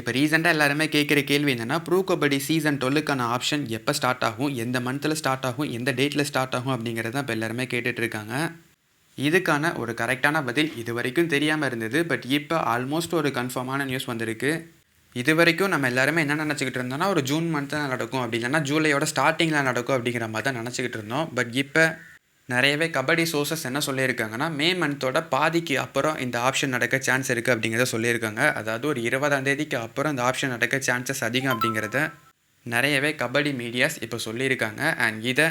இப்போ ரீசெண்டாக எல்லாருமே கேட்குற கேள்வி என்னென்னா ப்ரூ கபடி சீசன் டுவெல்லுக்கான ஆப்ஷன் எப்போ ஸ்டார்ட் ஆகும் எந்த மந்த்தில் ஸ்டார்ட் ஆகும் எந்த டேட்டில் ஸ்டார்ட் ஆகும் அப்படிங்கிறது தான் இப்போ எல்லாருமே கேட்டுட்ருக்காங்க இதுக்கான ஒரு கரெக்டான பதில் இது வரைக்கும் தெரியாமல் இருந்தது பட் இப்போ ஆல்மோஸ்ட் ஒரு கன்ஃபார்மான நியூஸ் வந்திருக்கு. இது வரைக்கும் நம்ம எல்லாருமே என்ன நினச்சிக்கிட்டு இருந்தோம்னா ஒரு ஜூன் மந்த்தில் நடக்கும். அப்படி இல்லைன்னா ஜூலையோட ஸ்டார்டிங்கில் நடக்கும் அப்படிங்கிற மாதிரி தான் நினச்சிக்கிட்டு இருந்தோம். பட் இப்போ நிறையவே கபடி சோர்சஸ் என்ன சொல்லியிருக்காங்கன்னா மே மந்தோட பாதிக்கு அப்புறம் இந்த ஆப்ஷன் நடக்க சான்ஸ் இருக்குது அப்படிங்கிறத சொல்லியிருக்காங்க. அதாவது ஒரு இருபதாம் தேதிக்கு அப்புறம் இந்த ஆப்ஷன் நடக்க சான்சஸ் அதிகம் அப்படிங்கிறத நிறையவே கபடி மீடியாஸ் இப்போ சொல்லியிருக்காங்க. அண்ட் இதை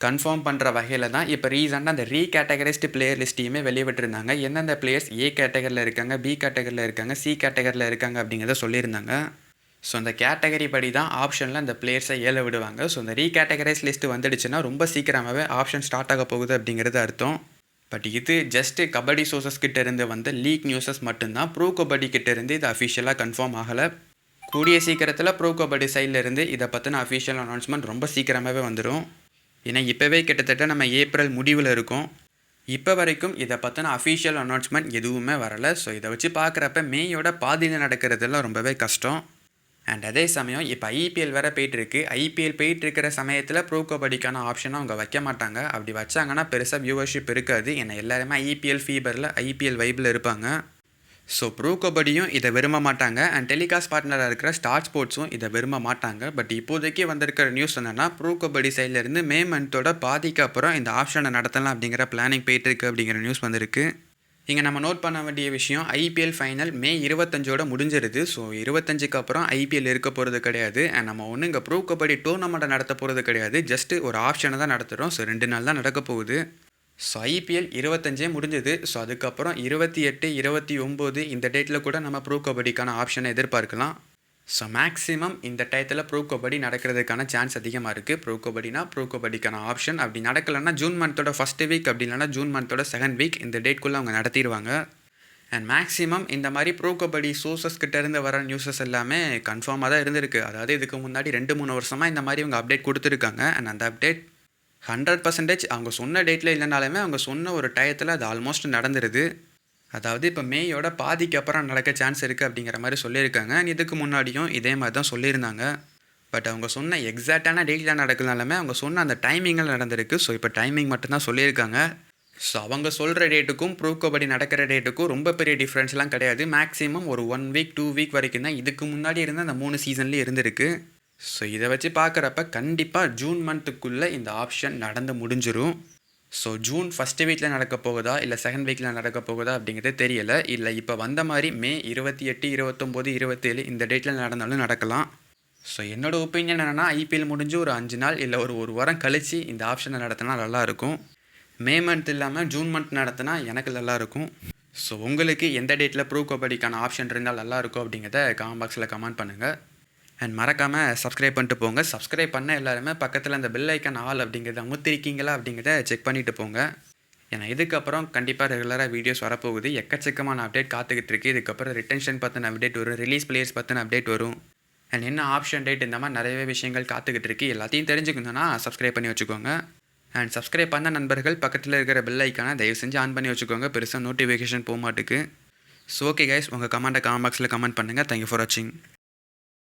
கன்ஃபார்ம் பண்ணுற வகையில் தான் இப்போ ரீசெண்டாக அந்த ரீ கேட்டகரைஸ்டு பிளேயர் லிஸ்ட்டையுமே வெளியிட்டிருந்தாங்க. எந்தெந்த பிளேயர்ஸ் ஏ கேட்டகரியில் இருக்காங்க பி கேட்டகரியில் இருக்காங்க சி கேட்டகரியில் இருக்காங்க அப்படிங்கிறத சொல்லியிருந்தாங்க. ஸோ அந்த கேட்டகரி படி தான் ஆப்ஷனில் அந்த பிளேயர்ஸை ஏழை விடுவாங்க. ஸோ அந்த ரீ கேட்டகரைஸ் லிஸ்ட்டு வந்துடுச்சுன்னா ரொம்ப சீக்கிரமாகவே ஆப்ஷன் ஸ்டார்ட் ஆக போகுது அப்படிங்கிறது அர்த்தம். பட் இது ஜஸ்ட்டு கபடி சோர்சஸ் கிட்டேருந்து வந்த லீக் நியூஸஸ் மட்டும்தான். ப்ரோ கபடி கிட்டேருந்து இது அஃபிஷியலாக கன்ஃபார்ம் ஆகலை. கூடிய சீக்கிரத்தில் ப்ரோ கபடி சைடில் இருந்து இதை பற்றின அஃபிஷியல் அனௌன்ஸ்மெண்ட் ரொம்ப சீக்கிரமாகவே வந்துடும் ஏன்னா இப்போவே கிட்டத்தட்ட நம்ம ஏப்ரல் முடிவில் இருக்கோம். இப்போ வரைக்கும் இதை பற்றின அஃபிஷியல் அனௌன்ஸ்மெண்ட் எதுவுமே வரலை. ஸோ இதை வச்சு பார்க்குறப்ப மேயோட பாதியில் நடக்கிறதெல்லாம் ரொம்பவே கஷ்டம். அண்ட் அதே சமயம் இப்போ ஐபிஎல் வேறு போயிட்டுருக்கு. ஐபிஎல் போயிட்டு இருக்கிற சமயத்தில் ப்ரோ கபடிக்கான ஆப்ஷனை அவங்க வைக்க மாட்டாங்க. அப்படி வச்சாங்கன்னா பெருசாக வியூவர்ஷிப் இருக்காது. ஏன்னா எல்லாருமே ஐபிஎல் ஃபீபரில் ஐபிஎல் வைப்பில் இருப்பாங்க. ஸோ ப்ரோ கபடியும் இதை விரும்ப மாட்டாங்க. அண்ட் டெலிகாஸ்ட் பார்ட்னராக இருக்கிற ஸ்டார் ஸ்போர்ட்ஸும் இதை விரும்ப மாட்டாங்க. பட் இப்போதைக்கு வந்திருக்கிற நியூஸ் என்னென்னா ப்ரோ கபடி சைட்லேருந்து மே மந்தோட பாதிக்கு அப்புறம் இந்த ஆப்ஷனை நடத்தலாம் அப்படிங்கிற பிளானிங் போயிட்டுருக்கு அப்படிங்கிற நியூஸ் வந்திருக்கு. இங்கே நம்ம நோட் பண்ண வேண்டிய விஷயம் ஐபிஎல் ஃபைனல் மே இருபத்தஞ்சோட முடிஞ்சிருது. ஸோ இருபத்தஞ்சுக்கு அப்புறம் ஐபிஎல் இருக்க போகிறது கிடையாது. அண்ட் நம்ம ஒன்று இங்கே ப்ரூவ் கபடி டோர்னமெண்ட்டை நடத்த போகிறது கிடையாது. ஜஸ்ட்டு ஒரு ஆப்ஷனை தான் நடத்துகிறோம் ஸோ ரெண்டு நாள் தான் நடக்க போகுது. ஸோ ஐபிஎல் இருபத்தஞ்சே முடிஞ்சது. ஸோ அதுக்கப்புறம் இருபத்தி எட்டு இருபத்தி ஒம்பது இந்த டேட்டில் கூட நம்ம ப்ரூ கபடிக்கான ஆப்ஷனை எதிர்பார்க்கலாம். ஸோ மேக்ஸிமம் இந்த டயத்தில் ப்ரோ கபடி நடக்கிறதுக்கான சான்ஸ் அதிகமாக இருக்குது ப்ரோ கபடினா ப்ரோ கபடிக்கான ஆப்ஷன் அப்படி நடக்கலைன்னா ஜூன் மந்தோட ஃபஸ்ட் வீக் அப்படி இல்லைனா ஜூன் மந்தோட செகண்ட் வீக் இந்த டேட்குள்ளே அவங்க நடத்திடுவாங்க அண்ட் மேக்ஸிமம் இந்த மாதிரி ப்ரோ கபடி சோர்சஸ் கிட்டேருந்து வர நியூஸஸ் எல்லாமே கன்ஃபார்மாக தான் இருந்திருக்கு. அதாவது இதுக்கு முன்னாடி ரெண்டு மூணு வருஷமாக இந்த மாதிரி அவங்க அப்டேட் கொடுத்துருக்காங்க. அண்ட் அந்த அப்டேட் ஹண்ட்ரட் பர்சன்டேஜ் அவங்க சொன்ன டேட்டில் இல்லைனாலுமே அவங்க சொன்ன ஒரு டயத்தில் அது ஆல்மோஸ்ட் நடந்துருது. அதாவது இப்போ மேயோட பாதிக்கு அப்புறம் நடக்க சான்ஸ் இருக்குது அப்படிங்கிற மாதிரி சொல்லியிருக்காங்க. இதுக்கு முன்னாடியும் இதே மாதிரி தான் சொல்லியிருந்தாங்க. பட் அவங்க சொன்ன எக்ஸாக்டான டேட்டில் நடக்கலனாலுமே அவங்க சொன்ன அந்த டைமிங்கில் நடந்திருக்கு. ஸோ இப்போ டைமிங் மட்டும்தான் சொல்லியிருக்காங்க. ஸோ அவங்க சொல்கிற டேட்டுக்கும் ப்ரூ கபடி நடக்கிற டேட்டுக்கும் ரொம்ப பெரிய டிஃப்ரென்ஸ்லாம் கிடையாது. மேக்ஸிமம் ஒரு ஒன் வீக் டூ வீக் வரைக்கும் தான் இதுக்கு முன்னாடி இருந்த அந்த மூணு சீசன்லேயே இருந்திருக்கு. ஸோ இதை வச்சு பார்க்குறப்ப கண்டிப்பாக ஜூன் மந்த்துக்குள்ளே இந்த ஆப்ஷன் நடந்து முடிஞ்சிடும் ஸோ ஜூன் ஃபஸ்ட்டு வீக்கில் நடக்க போகுதா? இல்லை செகண்ட் வீக்கில் நடக்க போகுதா? அப்படிங்கிறது தெரியலை. இல்லை இப்போ வந்த மாதிரி மே இருபத்தி எட்டு இருபத்தொம்போது இருபத்தேழு இந்த டேட்டில் நடந்தாலும் நடக்கலாம். ஸோ என்னோடய ஒப்பீனியன் என்னென்னா ஐபிஎல் முடிஞ்சு ஒரு அஞ்சு நாள் இல்லை ஒரு ஒரு வாரம் கழித்து இந்த ஆப்ஷனை நடத்தினா நல்லாயிருக்கும். மே மந்த் இல்லாமல் ஜூன் மந்த் நடத்தினா எனக்கு நல்லாயிருக்கும். ஸோ உங்களுக்கு எந்த டேட்டில் ப்ரூ கபடிக்கான ஆப்ஷன் இருந்தால் நல்லாயிருக்கும் அப்படிங்கிறத கமெண்ட் பாக்ஸில் கமெண்ட் பண்ணுங்கள் அண்ட் மறக்காமல் சப்ஸ்கிரைப் பண்ணிட்டு போங்க. சப்ஸ்கிரைப் பண்ண எல்லாருமே பக்கத்தில் அந்த பெல் ஐக்கன் ஆல் அப்படிங்கிறத அமுத்திருக்கீங்களா அப்படிங்கிறத செக் பண்ணிவிட்டு போங்க. ஏன்னா இதுக்கப்புறம் கண்டிப்பாக ரெகுலராக வீடியோஸ் வரப்போகுது. எக்கச்சக்கமான அப்டேட் காத்துக்கிட்டு இருக்கு. இதுக்கப்புறம் ரிட்டன்ஷன் பற்றின அப்டேட் வரும். ரிலீஸ் பிளேயர்ஸ் பற்றின அப்டேட் வரும். அண்ட் என்ன ஆப்ஷன் டேட் இந்த மாதிரி நிறையவே விஷயங்கள் காத்துக்கிட்டு இருக்கு. எல்லாத்தையும் தெரிஞ்சுக்கணுன்னா சப்ஸ்கிரைப் பண்ணி வச்சுக்கோங்க. அண்ட் சப்ஸ்கிரைப் பண்ண நண்பர்கள் பக்கத்தில் இருக்கிற பெல் ஐக்கானை தயவு செஞ்சு ஆன் பண்ணி வச்சுக்கோங்க. பெருசாக நோட்டிஃபிகேஷன் போக மாட்டுக்கு. ஸோ ஓகே கைஸ் உங்கள் கமெண்ட்டை கமெண்ட் பாக்ஸில் கமெண்ட் பண்ணுங்கள் தேங்க்யூ ஃபார் வாட்சிங்